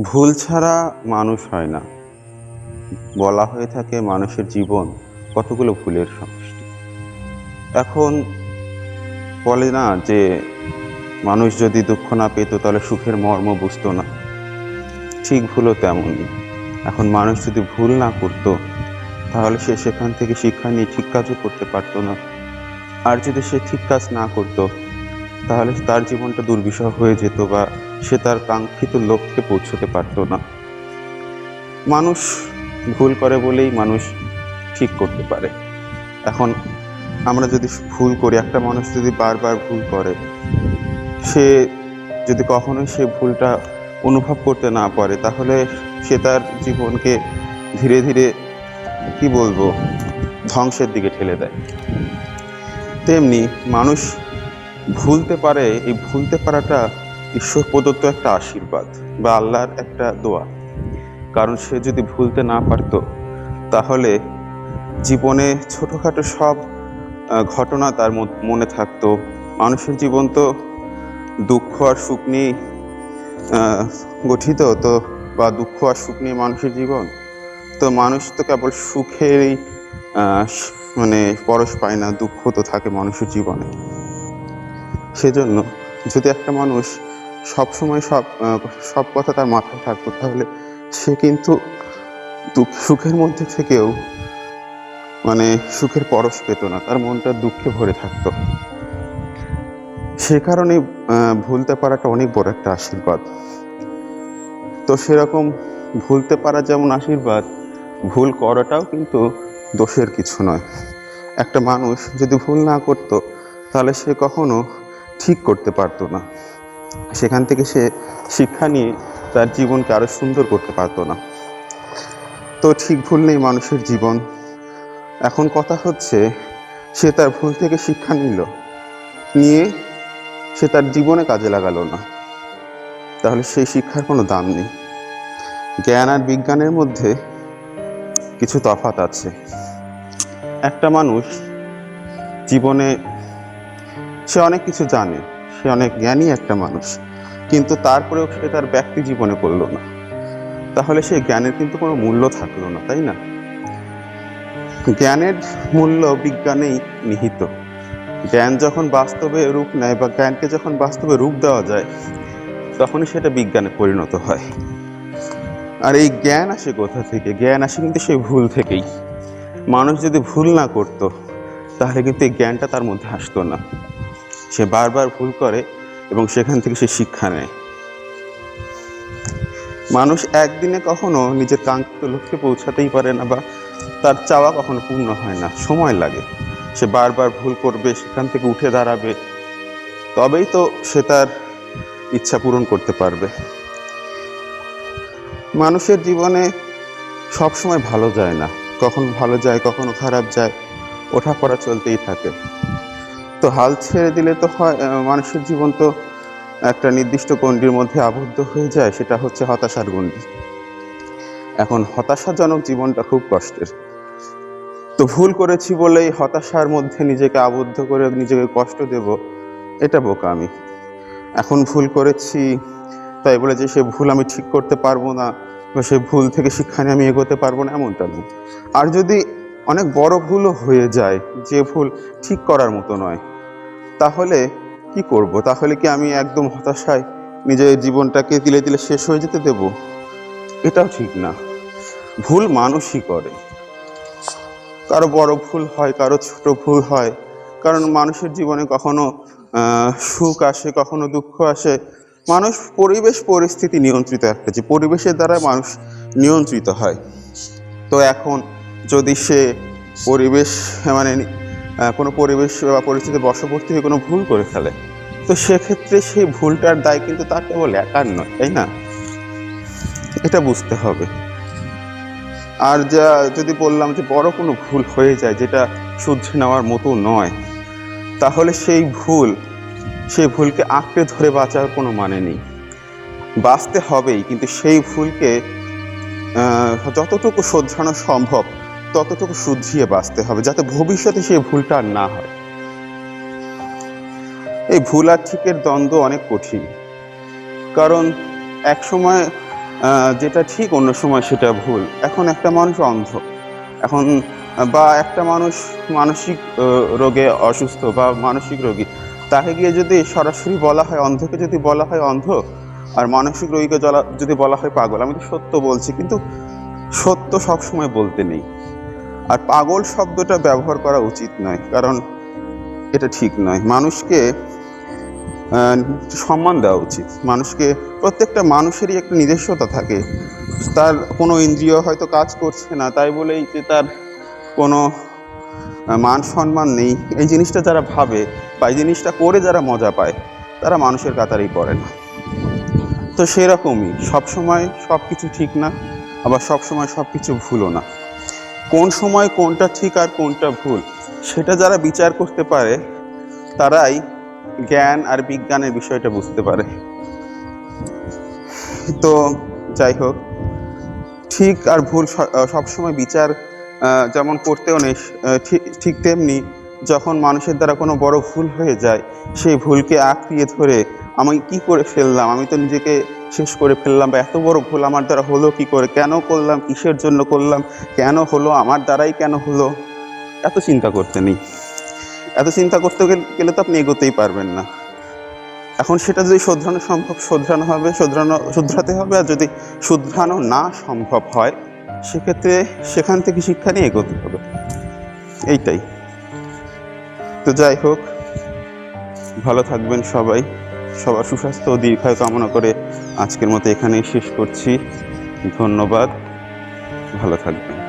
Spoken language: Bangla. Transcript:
ভুল ছাড়া মানুষ হয় না। বলা হয়ে থাকে মানুষের জীবন কতগুলো ভুলের সমষ্টি। এখন বলে না যে মানুষ যদি দুঃখ না পেত তাহলে সুখের মর্ম বুঝতো না। ঠিক ভুলও তেমনই। এখন মানুষ যদি ভুল না করতো তাহলে সে সেখান থেকে শিক্ষা নিয়ে ঠিক কাজও করতে পারতো না। আর যদি সে ঠিক কাজ না করতো তাহলে তার জীবনটা দুর্বিষহ হয়ে যেত বা সে তার কাঙ্ক্ষিত লক্ষ্যে পৌঁছতে পারতো না। মানুষ ভুল করে বলেই মানুষ ঠিক করতে পারে। এখন আমরা যদি ভুল করি, একটা মানুষ যদি বারবার ভুল করে, সে যদি কখনোই সে ভুলটা অনুভব করতে না পারে, তাহলে সে তার জীবনকে ধীরে ধীরে, কি বলব, ধ্বংসের দিকে ঠেলে দেয়। তেমনি মানুষ ভুলতে পারে, এই ভুলতে পারাটা ঈশ্বর প্রদত্ত একটা আশীর্বাদ বা আল্লাহর একটা দোয়া। কারণ সে যদি ভুলতে না পারতো, তাহলে জীবনে ছোটোখাটো সব ঘটনা তার মনে থাকতো। মানুষের জীবন তো দুঃখ আর সুখ নিয়ে গঠিত তো, বা দুঃখ আর সুখ নিয়ে মানুষের জীবন। তো মানুষ তো কেবল সুখেরই মানে পরশ পায় না, দুঃখ তো থাকে মানুষের জীবনে। সেজন্য যদি একটা মানুষ সব সময় সব সব কথা তার মাথায় থাকতো। তাহলে সে কিন্তু দুঃখ, সুখের মধ্যে থেকেও মানে সুখের পরশ পেত না, তার মনটা দুঃখে ভরে থাকতো। সে কারণে ভুলতে পারাটা অনেক বড় একটা আশীর্বাদ। তো সেরকম ভুলতে পারা যেমন আশীর্বাদ, ভুল করাটাও কিন্তু দোষের কিছু নয়। একটা মানুষ যদি ভুল না করতো, তাহলে সে কখনো ঠিক করতে পারতো না। সেখান থেকে সে শিক্ষা নিয়ে তার জীবনকে আরও সুন্দর করতে পারতো না। তো ঠিক ভুল নেই মানুষের জীবন। এখন কথা হচ্ছে, সে তার ভুল থেকে শিক্ষা নিল, নিয়ে সে তার জীবনে কাজে লাগালো না। তাহলে সেই শিক্ষার কোনো দাম নেই। জ্ঞান আর বিজ্ঞানের মধ্যে কিছু তফাৎ আছে। একটা মানুষ জীবনে সে অনেক কিছু জানে সে অনেক জ্ঞানী একটা মানুষ। কিন্তু তারপরেও সে তার ব্যক্তি জীবনে করল না। তাহলে সেই জ্ঞানের কিন্তু কোনো মূল্য থাকল না, তাই না? জ্ঞানের মূল্য বিজ্ঞানেই নিহিত। জ্ঞান যখন বাস্তবে রূপ নেয় বা জ্ঞানকে যখন বাস্তবে রূপ দেওয়া যায়, তখনই সেটা বিজ্ঞানে পরিণত হয়। আর এই জ্ঞান আসে কোথা থেকে? জ্ঞান আসে কিন্তু সেই ভুল থেকেই। মানুষ যদি ভুল না করতো, তাহলে কিন্তু এই জ্ঞানটা তার মধ্যে আসতো না। সে বারবার ভুল করে এবং সেখান থেকে সে শিক্ষা নেয়। মানুষ একদিনে কখনো নিজের কাঙ্ক্ষিত লক্ষ্যে পৌঁছাতেই পারে না বা তার চাওয়া কখনো পূর্ণ হয় না, সময় লাগে। সে বারবার ভুল করবে, সেখান থেকে উঠে দাঁড়াবে, তবেই তো সে তার ইচ্ছা পূরণ করতে পারবে। মানুষের জীবনে সব সময় ভালো যায় না। কখনো ভালো যায়, কখনো খারাপ যায় ওঠা পড়া চলতেই থাকে। তো হাল ছেড়ে দিলে তো হয় মানুষের জীবন তো একটা নির্দিষ্ট গণ্ডির মধ্যে আবদ্ধ হয়ে যায়, সেটা হচ্ছে হতাশার গণ্ডি। এখন হতাশাজনক জীবনটা খুব কষ্টের। তো ভুল করেছি বলেই হতাশার মধ্যে নিজেকে আবদ্ধ করে নিজেকে কষ্ট দেব, এটা বোকা আমি। এখন ভুল করেছি, তাই বলে যে সে ভুল আমি ঠিক করতে পারব না, বা সে ভুল থেকে শিক্ষা নিয়ে আমি এগোতে পারব না, এমনটা নয়। আর যদি অনেক বড় ভুলও হয়ে যায়, যে ভুল ঠিক করার মতো নয় তাহলে কি করব? তাহলে কি আমি একদম হতাশায় নিজের জীবনটাকে তিলে তিলে শেষ হয়ে যেতে দেব? এটাও ঠিক না। ভুল মানুষই করে। কারও বড় ভুল হয়, কারও ছোট ভুল হয়। কারণ মানুষের জীবনে কখনো সুখ আসে, কখনো দুঃখ আসে। মানুষ পরিবেশ, পরিস্থিতি নিয়ন্ত্রিত একটা যে পরিবেশের দ্বারা মানুষ নিয়ন্ত্রিত হয়। তো এখন যদি সে পরিবেশ মানে কোনো পরিবেশ বা পরিস্থিতি বশবর্তী হয়ে কোনো ভুল করে ফেলে। তো সেক্ষেত্রে সেই ভুলটার দায় কিন্তু তার কেবল একার নয়, তাই না? এটা বুঝতে হবে। আর যা, যদি বললাম যে বড় কোনো ভুল হয়ে যায় যেটা শুধরে নেওয়ার মতো নয়, তাহলে সেই ভুল, সেই ভুলকে আঁকড়ে ধরে বাঁচার কোনো মানে নেই। বাঁচতে হবেই, কিন্তু সেই ভুলকে যতটুকু শোধরানো সম্ভব ততটুকু শুধরিয়ে বাঁচতে হবে, যাতে ভবিষ্যতে সেই ভুলটা আর না হয়। এই ভুল আর ঠিকের দ্বন্দ্ব অনেক কঠিন। কারণ এক সময় যেটা ঠিক, অন্য সময় সেটা ভুল। এখন একটা মানুষ অন্ধ। এখন, বা একটা মানুষ মানসিক রোগে অসুস্থ বা মানসিক রোগী, তাকে গিয়ে যদি সরাসরি বলা হয়, অন্ধকে যদি বলা হয় অন্ধ, আর মানসিক রোগীকে যদি বলা হয় পাগল, আমি তো সত্য বলছি, কিন্তু সত্য সবসময় বলতে নেই। আর পাগল শব্দটা ব্যবহার করা উচিত নয়, কারণ এটা ঠিক নয়। মানুষকে সম্মান দেওয়া উচিত। মানুষকে, প্রত্যেকটা মানুষেরই একটা নিজস্বতা থাকে। তার কোনো ইন্দ্রিয় হয়তো কাজ করছে না, তাই বলেই যে তার কোনো মান সম্মান নেই। এই জিনিসটা যারা ভাবে বা এই জিনিসটা করে যারা মজা পায়, তারা মানুষের কাতারেই পড়ে না। তো সেরকমই, সবসময় সব কিছু ঠিক না, আবার সবসময় সব কিছু ভুলও না। কোন সময় কোনটা ঠিক আর কোনটা ভুল, সেটা যারা বিচার করতে পারে, তারাই জ্ঞান আর বিজ্ঞানের বিষয়টা বুঝতে পারে। তো যাই হোক, ঠিক আর ভুল সবসময় বিচার যেমন করতেও নেই ঠিক তেমনি যখন মানুষের দ্বারা কোনো বড় ভুল হয়ে যায়, সেই ভুলকে আঁকড়িয়ে ধরে আমি কি করে ফেললাম? আমি তো নিজেকে শেষ করে ফেললাম বা এত বড় ভুল আমার দ্বারা হলো কি করে? কেন করলাম? কিসের জন্য করলাম? কেন হলো? আমার দ্বারাই কেন হলো? এত চিন্তা করতে নেই। এত চিন্তা করতে গেলে- তো আপনি এগোতেই পারবেন না। এখন সেটা যদি শোধরানো সম্ভব, শোধরানো হবে, শোধরানো, শুধরাতে হবে, আর যদি শুধরানো না সম্ভব হয়, সেক্ষেত্রে সেখান থেকে শিক্ষা নিয়ে এগোতে হবে। এইটাই। তো যাই হোক, ভালো থাকবেন সবাই। সবার সুস্বাস্থ্য ও দীর্ঘায়ু কামনা করে আজকের মতো এখানেই শেষ করছি। ধন্যবাদ। ভালো থাকবেন।